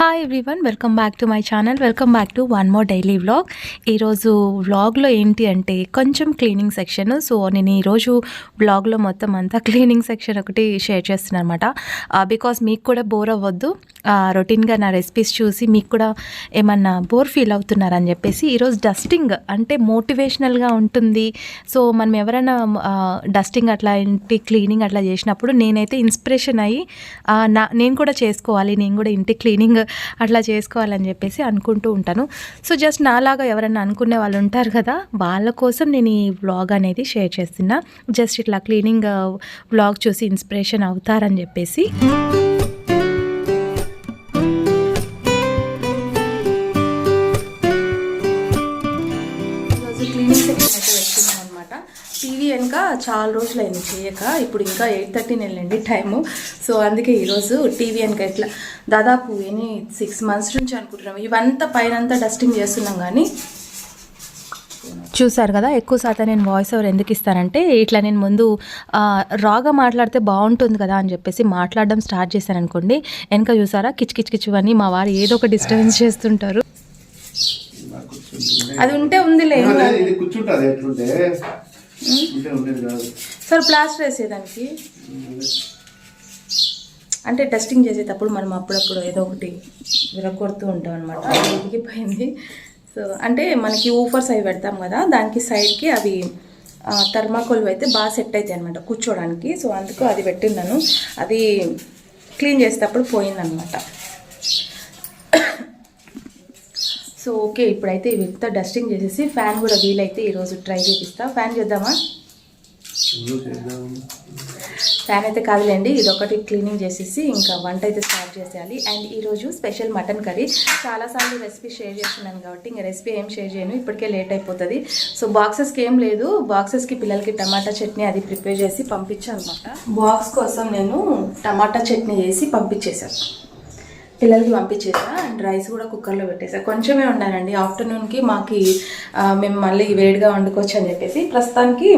Hi everyone welcome back to my channel welcome back to one more daily vlog ఈరోజు వ్లాగ్లో ఏంటి అంటే కొంచెం క్లీనింగ్ సెక్షన్ సో నేను ఈరోజు వ్లాగ్లో మొత్తం అంతా క్లీనింగ్ సెక్షన్ ఒకటి షేర్ చేస్తున్నాను అనమాట బికాస్ uh, మీకు కూడా బోర్ అవ్వద్దు. Uh, రొటీన్గా నా రెసిపీస్ చూసి మీకు కూడా ఏమన్నా బోర్ ఫీల్ అవుతున్నారని చెప్పేసి ఈరోజు డస్టింగ్ అంటే మోటివేషనల్గా ఉంటుంది. సో మనం ఎవరైనా uh, డస్టింగ్ అట్లా ఇంటి క్లీనింగ్ అట్లా చేసినప్పుడు నేనైతే ఇన్స్పిరేషన్ అయ్యి నా నేను కూడా చేసుకోవాలి. నేను కూడా ఇంటి క్లీనింగ్ అట్లా చేసుకోవాలని చెప్పేసి అనుకుంటూ ఉంటాను. సో జస్ట్ నాలాగా ఎవరైనా అనుకునే వాళ్ళు ఉంటారు కదా వాళ్ళ కోసం నేను ఈ వ్లాగ్ అనేది షేర్ చేస్తున్నా. జస్ట్ ఇట్లా క్లీనింగ్ వ్లాగ్ uh, చూసి ఇన్స్పిరేషన్ అవుతారని చెప్పేసి. చాలా రోజులు అయింది చేయక. ఇప్పుడు ఇంకా ఎయిట్ థర్టీన్ వెళ్ళండి టైము. సో అందుకే ఈరోజు టీవీ వెనుక ఇట్లా దాదాపు ఎన్ని సిక్స్ మంత్స్ నుంచి అనుకుంటున్నాం. ఇవంతా పైనంతా డస్టింగ్ చేస్తున్నాం కానీ చూసారు కదా ఎక్కువ శాతం నేను వాయిస్ ఓవర్ ఎందుకు ఇస్తానంటే ఇట్లా నేను ముందు రాగా మాట్లాడితే బాగుంటుంది కదా అని చెప్పేసి మాట్లాడడం స్టార్ట్ చేశాను అనుకోండి వెనక చూసారా కిచ్ కిచ్ కిచ్ అని మా వారు ఏదో ఒక డిస్టర్బెన్స్ చేస్తుంటారు. అది ఉంటే ఉందిలే. కూర్చుంటుంది ఎట్లుంటే. కాదు సార్ ప్లాస్టర్ వేసేదానికి. అంటే టెస్టింగ్ చేసేటప్పుడు మనం అప్పుడప్పుడు ఏదో ఒకటి విరగొడుతూ ఉంటాం అనమాట ఎదిగిపోయింది సో అంటే మనకి ఊఫర్స్ అవి పెడతాం కదా దానికి సైడ్కి అవి థర్మాకోల్ అయితే బాగా సెట్ అవుతాయి అనమాట కూర్చోడానికి. సో అందుకు అది పెట్టిన్నాను అది క్లీన్ చేసేటప్పుడు పోయిందనమాట సో ఓకే ఇప్పుడైతే ఇవంతా డస్టింగ్ చేసేసి ఫ్యాన్ కూడా వీలైతే ఈరోజు ట్రై చేపిస్తా. ఫ్యాన్ చేద్దామా? ఫ్యాన్ అయితే కాదులేండి ఇది ఒకటి క్లీనింగ్ చేసేసి ఇంకా వంట అయితే స్టార్ట్ చేసేయాలి. అండ్ ఈరోజు స్పెషల్ మటన్ కర్రీ చాలాసార్లు రెసిపీ షేర్ చేస్తున్నాను కాబట్టి ఇంకా రెసిపీ ఏం షేర్ చేయను ఇప్పటికే లేట్ అయిపోతుంది. సో బాక్సెస్కి ఏం లేదు బాక్సెస్కి పిల్లలకి టమాటా చట్నీ అది ప్రిపేర్ చేసి పంపించాను అనమాట బాక్స్ కోసం నేను టమాటా చట్నీ చేసి పంపించేశాను. పిల్లలకి పంపించేసా అండ్ రైస్ కూడా కుక్కర్లో పెట్టేసా. కొంచెమే ఉండాలండి. ఆఫ్టర్నూన్కి మాకు మేము మళ్ళీ వేడిగా వండుకోవచ్చు అని చెప్పేసి ప్రస్తుతానికి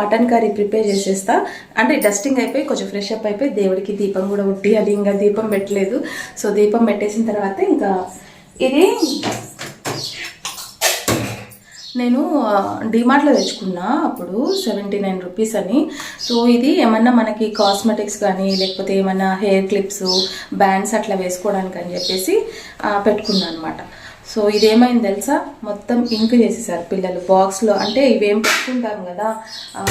మటన్ కర్రీ ప్రిపేర్ చేసేస్తా. అంటే డస్టింగ్ అయిపోయి కొంచెం ఫ్రెష్ అప్ అయిపోయి దేవుడికి దీపం కూడా ఉట్టి అది ఇంకా దీపం పెట్టలేదు. సో దీపం పెట్టేసిన తర్వాత ఇంకా ఇది నేను డిమార్ట్లో తెచ్చుకున్నా అప్పుడు సెవెంటీ నైన్ రూపీస్ అని. సో ఇది ఏమన్నా మనకి కాస్మెటిక్స్ కానీ లేకపోతే ఏమన్నా హెయిర్ క్లిప్స్ బ్యాండ్స్ అట్లా వేసుకోవడానికి అని చెప్పేసి పెట్టుకున్నాను అనమాట సో ఇదేమైంది తెలుసా? మొత్తం ఇంక్ చేసేసారు పిల్లలు. బాక్స్లో అంటే ఇవేం పెట్టుకుంటాం కదా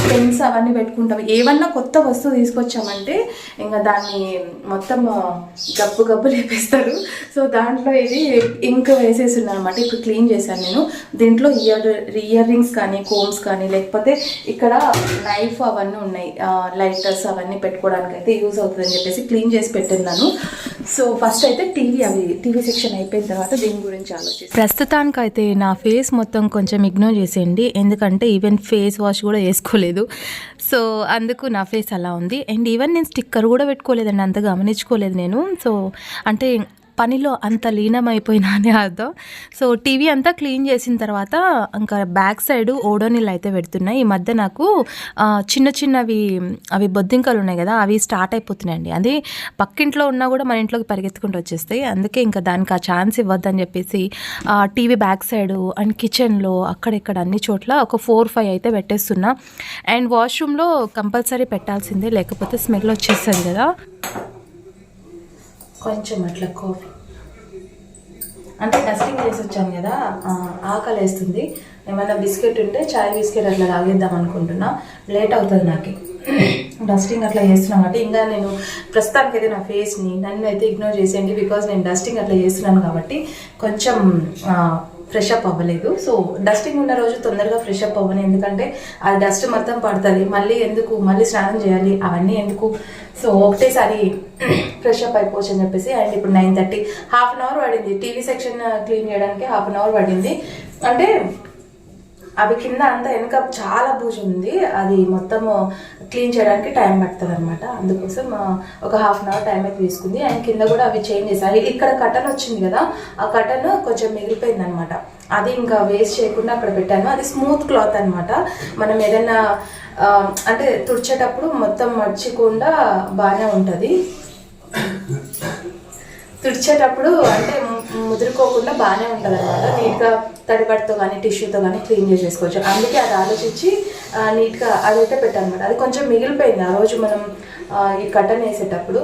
పెన్స్ అవన్నీ పెట్టుకుంటాం. ఏమన్నా కొత్త వస్తువు తీసుకొచ్చామంటే ఇంకా దాన్ని మొత్తం గబ్బు గబ్బు లేపేస్తారు. సో దాంట్లో ఇది ఇంక్ వేసేసింది అనమాట ఇప్పుడు క్లీన్ చేశాను నేను. దీంట్లో ఇయర్ ఇయర్ రింగ్స్ కానీ కోమ్స్ కానీ లేకపోతే ఇక్కడ నైఫ్ అవన్నీ ఉన్నాయి. లైటర్స్ అవన్నీ పెట్టుకోవడానికి అయితే యూజ్ అవుతుందని చెప్పేసి క్లీన్ చేసి పెట్టిన్నాను. సో ఫస్ట్ అయితే టీవీ అవి టీవీ సెక్షన్ అయిపోయిన తర్వాత దీని గురించి ఆలోచిస్తాను ప్రస్తుతానికి అయితే నా ఫేస్ మొత్తం కొంచెం ఇగ్నోర్ చేసేయండి. ఎందుకంటే ఈవెన్ ఫేస్ వాష్ కూడా వేసుకోలేదు. సో అందుకు నా ఫేస్ అలా ఉంది. అండ్ ఈవెన్ నేను స్టిక్కర్ కూడా పెట్టుకోలేదండి అంత గమనించుకోలేదు నేను. సో అంటే పనిలో అంత లీనమైపోయినా అని అర్థం. సో టీవీ అంతా క్లీన్ చేసిన తర్వాత ఇంకా బ్యాక్ సైడ్ ఓడోనిల్ అయితే పెడుతున్నాయి ఈ మధ్య నాకు చిన్న చిన్నవి అవి బొద్దింకలు ఉన్నాయి కదా అవి స్టార్ట్ అయిపోతున్నాయండి. అది పక్కింట్లో ఉన్నా కూడా మన ఇంట్లోకి పరిగెత్తుకుంటూ వచ్చేస్తాయి. అందుకే ఇంకా దానికి ఆ ఛాన్స్ ఇవ్వద్దని చెప్పేసి టీవీ బ్యాక్ సైడ్ అండ్ కిచెన్లో అక్కడెక్కడ అన్ని చోట్ల ఒక ఫోర్ ఫైవ్ అయితే పెట్టేస్తున్నా. అండ్ వాష్రూమ్లో కంపల్సరీ పెట్టాల్సిందే లేకపోతే స్మెల్ వచ్చేస్తుంది కదా. కొంచెం అట్లా కాఫీ అంటే డస్టింగ్ చేసి వచ్చాను కదా ఆకలి వేస్తుంది ఏమైనా బిస్కెట్ ఉంటే చాయ్ బిస్కెట్ అట్లా తాగేద్దాం అనుకుంటున్నా. లేట్ అవుతుంది నాకు. డస్టింగ్ అట్లా చేస్తున్నాం కాబట్టి ఇంకా నేను ప్రస్తుతానికి అయితే నా ఫేస్ని నన్ను అయితే ఇగ్నోర్ చేసేయండి బికాజ్ నేను డస్టింగ్ అట్లా చేస్తున్నాను కాబట్టి కొంచెం ఫ్రెష్ అప్ అవ్వలేదు. సో డస్టింగ్ ఉన్న రోజు తొందరగా ఫ్రెష్ అప్ అవ్వను. ఎందుకంటే ఆ డస్ట్ మొత్తం పడుతుంది. మళ్ళీ ఎందుకు? మళ్ళీ స్నానం చేయాలి. అవన్నీ ఎందుకు? సో ఒకటేసారి ఫ్రెష్ అప్ అయిపోవచ్చు అని చెప్పేసి. అండ్ ఇప్పుడు nine thirty half an hour పడింది. టీవీ సెక్షన్ క్లీన్ చేయడానికి హాఫ్ అన్ అవర్ పడింది. అంటే అవి కింద అంతా వెనక చాలా పూజ ఉంది. అది మొత్తం క్లీన్ చేయడానికి టైం పడుతుంది అనమాట అందుకోసం ఒక హాఫ్ అన్ అవర్ టైం అయితే తీసుకుంది. అండ్ కింద కూడా అవి చేంజ్ చేశారు. ఇక్కడ కటన్ వచ్చింది కదా ఆ కటన్ కొంచెం మిగిలిపోయింది అనమాట అది ఇంకా వేస్ట్ చేయకుండా అక్కడ పెట్టాను. అది స్మూత్ క్లాత్ అనమాట మనం ఏదైనా అంటే తుడిచేటప్పుడు మొత్తం మర్చకుండా బాగానే ఉంటుంది. తుడిచేటప్పుడు అంటే ముదురుకోకుండా బాగానే ఉంటుంది అనమాట నీట్గా తడిపడితో కానీ టిష్యూతో కానీ క్లీన్ చేసేసుకోవచ్చు. అందుకే అది ఆలోచించి నీట్గా అదైతే పెట్టానమాట అది కొంచెం మిగిలిపోయింది. ఆ రోజు మనం ఈ కటన్ వేసేటప్పుడు.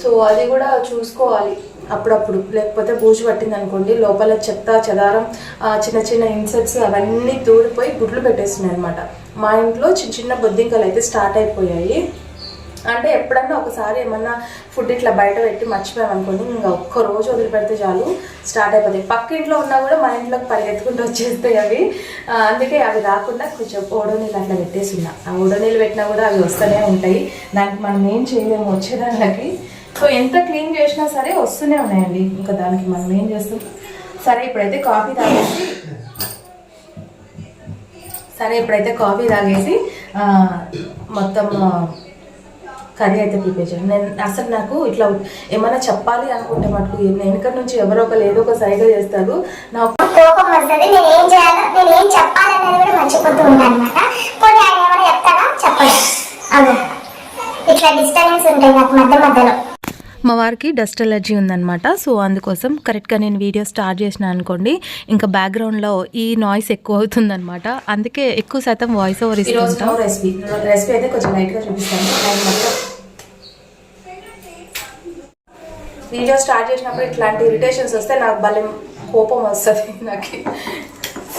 సో అది కూడా చూసుకోవాలి అప్పుడప్పుడు. లేకపోతే బూజు పట్టింది అనుకోండి లోపల చెత్త చెదారం చిన్న చిన్న ఇన్సెట్స్ అవన్నీ దూరిపోయి గుడ్లు పెట్టేస్తున్నాయి అనమాట మా ఇంట్లో చిన్న చిన్న బొద్దింకలు అయితే స్టార్ట్ అయిపోయాయి. అంటే ఎప్పుడన్నా ఒకసారి ఏమన్నా ఫుడ్ ఇట్లా బయట పెట్టి మర్చిపోయాం అనుకోండి ఇంకా ఒక్క రోజు వదిలిపెడితే చాలు స్టార్ట్ అయిపోతాయి. పక్క ఇంట్లో ఉన్నా కూడా మన ఇంట్లోకి పరిగెత్తుకుంటూ వచ్చేస్తాయి అవి. అందుకే అవి రాకుండా కొంచెం ఓడోనీళ్ళు అట్లా పెట్టేసి ఉన్నా. ఆ ఓడోనీళ్ళు పెట్టినా కూడా అవి వస్తూనే ఉంటాయి. దానికి మనం ఏం చేయలేము వచ్చేదానికి సో ఎంత క్లీన్ చేసినా సరే వస్తూనే ఉన్నాయండి. ఇంకా దానికి మనం ఏం చేస్తాం? సరే ఇప్పుడైతే కాఫీ తాగేసి సరే ఇప్పుడైతే కాఫీ తాగేసి మొత్తం కర్రీ అయితే ప్రిపేర్ చేయండి నేను అసలు నాకు ఇట్లా ఏమైనా చెప్పాలి అనుకుంటే మటుకు నేను వెనక నుంచి ఎవరో ఒకరు ఏదో ఒక సైగ చేస్తారు. నా కోపం వస్తుంది నేను ఏం చేయాలో నేను ఏం కూడా మర్చిపోతూ ఉంటాను అనమాట పోనీ ఆయన ఏమైనా చెప్తారా? చెప్పండి. అదే. ఇట్లా డిస్టర్బెన్స్ ఉంటాయి నాకు మధ్య మధ్యలో. మా వారికి డస్ట్ ఎలర్జీ ఉందన్నమాట. సో అందుకోసం కరెక్ట్గా నేను వీడియో స్టార్ట్ చేసిన అనుకోండి ఇంకా బ్యాక్గ్రౌండ్లో ఈ నాయిస్ ఎక్కువ అవుతుందన్నమాట. అందుకే ఎక్కువ శాతం వాయిస్ ఓవర్ ఇస్తుంటాం. రెసిపీ రెసిపీ అయితే కొంచెం లైట్గా చూపిస్తాను నేను మొత్తం వీడియో స్టార్ట్ చేసినప్పుడు ఇట్లాంటి ఇరిటేషన్స్ వస్తే నాకు భలే కోపం వస్తుంది నాకు.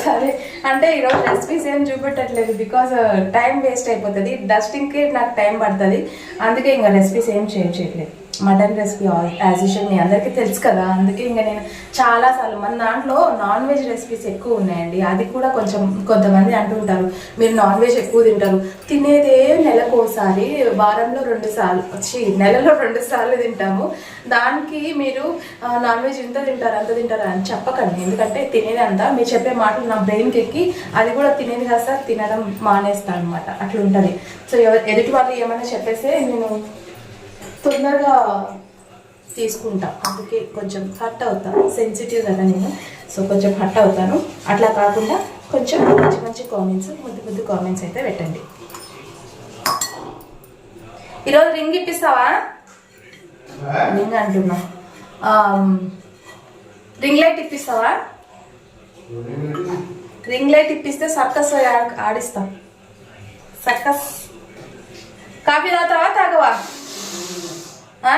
సరే అంటే ఈరోజు రెసిపీస్ ఏం చూపెట్టట్లేదు బికాజ్ టైం వేస్ట్ అయిపోతుంది. డస్టింగ్కి నాకు టైం పడుతుంది. అందుకే ఇంకా రెసిపీస్ ఏం చేంజ్ చేయట్లేదు. మటన్ రెసిపీ యాజ్ యూజువల్ మీ అందరికీ తెలుసు కదా. అందుకే ఇంకా నేను చాలాసార్లు మన దాంట్లో నాన్ వెజ్ రెసిపీస్ ఎక్కువ ఉన్నాయండి. అది కూడా కొంచెం కొంతమంది అంటుంటారు మీరు నాన్ వెజ్ ఎక్కువ తింటారు. తినేదే నెలకు ఒకసారి వారంలో రెండు సార్లు వచ్చి నెలలో రెండు సార్లు తింటాము. దానికి మీరు నాన్ వెజ్ ఇంత తింటారు అంత తింటారు అని చెప్పకండి. ఎందుకంటే తినేది అంతా మీరు చెప్పే మాటలు నా బ్రెయిన్కి ఎక్కి అది కూడా తినేది కాస్త తినడం మానేస్తాను అనమాట అట్లా ఉంటుంది సో ఎదుటి వాళ్ళు ఏమైనా చెప్పేస్తే నేను తొందరగా తీసుకుంటా. అందుకే కొంచెం హట్ అవుతాను సెన్సిటివ్ కదా నేను. సో కొంచెం హట్ అవుతాను. అట్లా కాకుండా కొంచెం మంచి మంచి కామెంట్స్ ముద్దు ముద్దు కామెంట్స్ అయితే పెట్టండి. ఈరోజు రింగ్ ఇప్పిస్తావా? రింగ్ అంటున్నా. రింగ్ లైట్ ఇప్పిస్తావా? రింగ్ లైట్ ఇప్పిస్తే సర్కస్ ఆడిస్తా. సర్కస్ కాఫీ తాగుతావా? తాగవా? ఆ?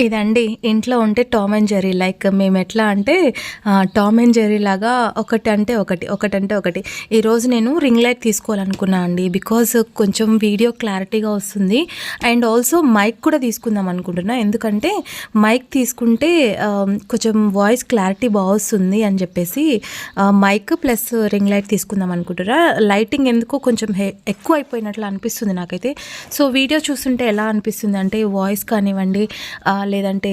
ఇదండి ఇంట్లో ఉంటే టామ్ అండ్ జెర్రీ లైక్ మేము ఎట్లా అంటే టామ్ అండ్ జెర్రీ లాగా ఒకటి అంటే ఒకటి ఒకటి అంటే ఒకటి. ఈరోజు నేను రింగ్ లైట్ తీసుకోవాలనుకున్నా అండి బికాజ్ కొంచెం వీడియో క్లారిటీగా వస్తుంది. అండ్ ఆల్సో మైక్ కూడా తీసుకుందాం అనుకుంటున్నా ఎందుకంటే మైక్ తీసుకుంటే కొంచెం వాయిస్ క్లారిటీ బాగొస్తుంది అని చెప్పేసి మైక్ ప్లస్ రింగ్ లైట్ తీసుకుందాం అనుకుంటున్నా. లైటింగ్ ఎందుకో కొంచెం హె- ఎక్కువ అయిపోయినట్లు అనిపిస్తుంది నాకైతే. సో వీడియో చూస్తుంటే ఎలా అనిపిస్తుంది అంటే వాయిస్ కానివ్వండి లేదంటే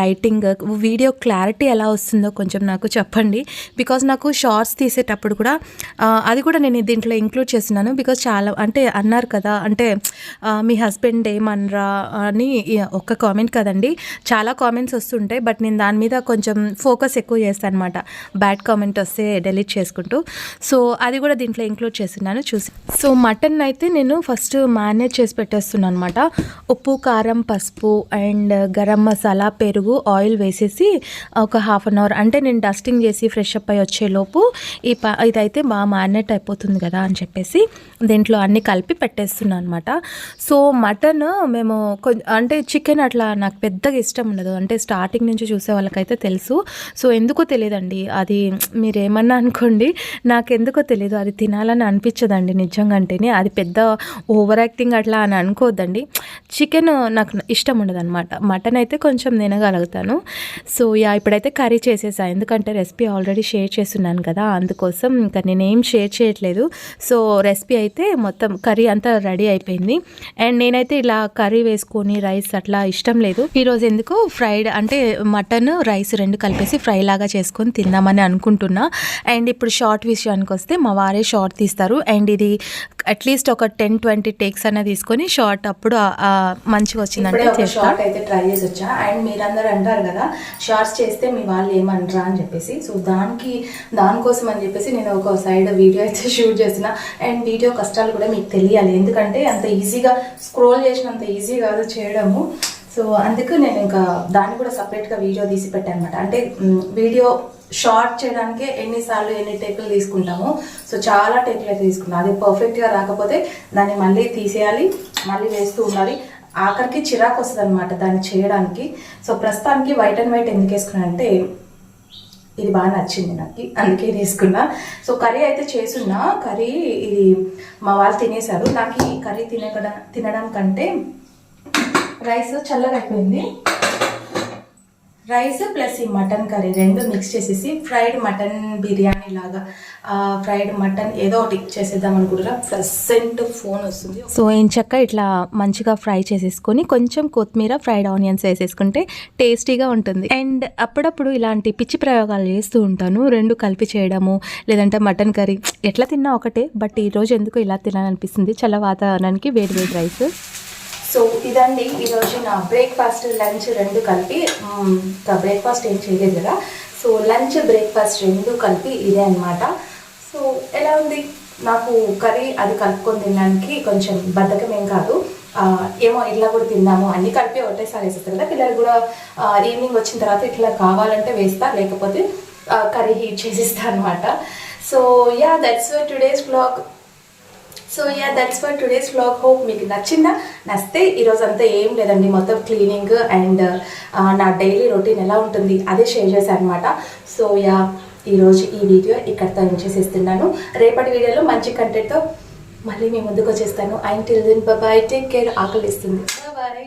లైటింగ్ వీడియో క్లారిటీ ఎలా వస్తుందో కొంచెం నాకు చెప్పండి. బికాజ్ నాకు షార్ట్స్ తీసేటప్పుడు కూడా అది కూడా నేను దీంట్లో ఇంక్లూడ్ చేస్తున్నాను. బికాజ్ చాలా అంటే అన్నారు కదా అంటే మీ హస్బెండ్ ఏమనరా అని ఒక్క కామెంట్ కదండి. చాలా కామెంట్స్ వస్తుంటాయి బట్ నేను దాని మీద కొంచెం ఫోకస్ ఎక్కువ చేస్తాను అనమాట బ్యాడ్ కామెంట్ వస్తే డెలీట్ చేసుకుంటూ. సో అది కూడా దీంట్లో ఇంక్లూడ్ చేస్తున్నాను చూసి. సో మటన్ అయితే నేను ఫస్ట్ మ్యారినేట్ చేసి పెట్టేస్తున్నాను అనమాట ఉప్పు కారం పసుపు అండ్ గరం మసాలా పెరుగు ఆయిల్ వేసేసి ఒక హాఫ్ అన్ అవర్ అంటే నేను డస్టింగ్ చేసి ఫ్రెష్ అప్ అయ్యి వచ్చేలోపు ఈ ప ఇదైతే బాగా మ్యారినేట్ అయిపోతుంది కదా అని చెప్పేసి దీంట్లో అన్ని కలిపి పెట్టేస్తున్నాను అనమాట సో మటన్ మేము అంటే చికెన్ అట్లా నాకు పెద్దగా ఇష్టం ఉండదు. అంటే స్టార్టింగ్ నుంచి చూసే వాళ్ళకైతే తెలుసు. సో ఎందుకో తెలియదండి. అది మీరు ఏమన్నా అనుకోండి నాకు ఎందుకో తెలియదు. అది తినాలని అనిపించదండి నిజంగా అంటేనే అది పెద్ద ఓవర్ యాక్టింగ్ అట్లా అని అనుకోవద్దండి చికెన్ నాకు ఇష్టం ఉండదు అనమాట మటన్ అయితే అయితే కొంచెం తినగలుగుతాను సో యా ఇప్పుడైతే కర్రీ చేసేసా. ఎందుకంటే రెసిపీ ఆల్రెడీ షేర్ చేస్తున్నాను కదా అందుకోసం ఇంకా నేనేం షేర్ చేయట్లేదు. సో రెసిపీ అయితే మొత్తం కర్రీ అంతా రెడీ అయిపోయింది. అండ్ నేనైతే ఇలా కర్రీ వేసుకొని రైస్ అట్లా ఇష్టం లేదు. ఈరోజు ఎందుకు ఫ్రైడ్ అంటే మటన్ రైస్ రెండు కలిపేసి ఫ్రై లాగా చేసుకొని తిందామని అనుకుంటున్నా. అండ్ ఇప్పుడు షార్ట్ విషయానికి వస్తే మా వారే షార్ట్ తీస్తారు. అండ్ ఇది అట్లీస్ట్ ఒక టెన్ ట్వంటీ టేక్స్ అన్న తీసుకొని షార్ట్ అప్పుడు మంచిగా వచ్చిందంటే షార్ట్ అయితే ట్రై చేసి వచ్చా. అండ్ మీరందరూ అంటారు కదా షార్ట్స్ చేస్తే మీ వాళ్ళు ఏమంటారా అని చెప్పేసి. సో దానికి దానికోసం అని చెప్పేసి నేను ఒక సైడ్ వీడియో అయితే షూట్ చేసిన. అండ్ వీడియో కష్టాలు కూడా మీకు తెలియాలి. ఎందుకంటే అంత ఈజీగా స్క్రోల్ చేసినంత ఈజీ కాదు చేయడము. సో అందుకు నేను ఇంకా దాన్ని కూడా సపరేట్గా వీడియో తీసి పెట్టాను అనమాట అంటే వీడియో షార్ట్ చేయడానికే ఎన్నిసార్లు ఎన్ని టేకులు తీసుకుంటాము సో చాలా టేకులు అయితే తీసుకున్నాను అది పర్ఫెక్ట్గా రాకపోతే దాన్ని మళ్ళీ తీసేయాలి మళ్ళీ వేస్తూ ఉండాలి. ఆఖరికి చిరాకు వస్తుంది అనమాట దాన్ని చేయడానికి. సో ప్రస్తుతానికి వైట్ అండ్ వైట్ ఎందుకు వేసుకున్నాను అంటే ఇది బాగా నచ్చింది నాకు. అందుకే తీసుకున్నా. సో కర్రీ అయితే చేసున్నా. కర్రీ ఇది మా వాళ్ళు తినేశారు. నాకు ఈ కర్రీ తినక తినడం కంటే రైస్ చల్లగా అయిపోయింది రైస్ ప్లస్ ఈ మటన్ కర్రీ రెండు మిక్స్ చేసేసి ఫ్రైడ్ మటన్ బిర్యానీ లాగా ఫ్రైడ్ మటన్ ఏదో ఒకటి చేసేద్దాం అనుకుంటున్నా. ప్రెసెంట్ ఫోన్ వస్తుంది. సో చక్క ఇట్లా మంచిగా ఫ్రై చేసేసుకొని కొంచెం కొత్తిమీర ఫ్రైడ్ ఆనియన్స్ వేసేసుకుంటే టేస్టీగా ఉంటుంది. అండ్ అప్పుడప్పుడు ఇలాంటి పిచ్చి ప్రయోగాలు చేస్తూ ఉంటాను. రెండు కలిపి చేయడము లేదంటే మటన్ కర్రీ ఎట్లా తిన్నా ఒకటే. బట్ ఈరోజు ఎందుకు ఇలా తినాలనిపిస్తుంది. చల్ల వాతావరణానికి వేడి వేడి రైస్. సో ఇదండి ఈరోజు నా బ్రేక్ఫాస్ట్ లంచ్ రెండు కలిపి బ్రేక్ఫాస్ట్ ఏం చేయలేదు కదా. సో లంచ్ బ్రేక్ఫాస్ట్ రెండు కలిపి ఇదే అన్నమాట. సో ఎలా ఉంది? నాకు కర్రీ అది కలుపుకొని తినడానికి కొంచెం బద్ధకం ఏం కాదు. ఏమో ఇట్లా కూడా తిందాము. అన్ని కలిపి ఒకటేసారి వేసేస్తారు కదా. పిల్లలు కూడా ఈవినింగ్ వచ్చిన తర్వాత ఇట్లా కావాలంటే వేస్తా లేకపోతే కర్రీ హీట్ చేసిస్తా అనమాట so yeah that's today's blog so yeah that's for today's vlog hope మీకు నచ్చిందా? నచ్చితే ఈరోజు అంతా ఏం లేదండి. మొత్తం క్లీనింగ్ అండ్ నా డైలీ రొటీన్ ఎలా ఉంటుంది అదే షేర్ చేశాను అనమాట సో యా ఈరోజు ఈ వీడియో ఇక్కడితో ఎండ్ చేసేస్తున్నాను. రేపటి వీడియోలో మంచి కంటెంట్తో మళ్ళీ మీ ముందుకు వచ్చేస్తాను. And till then bye take care ఆకలిస్తుంది. బాయ్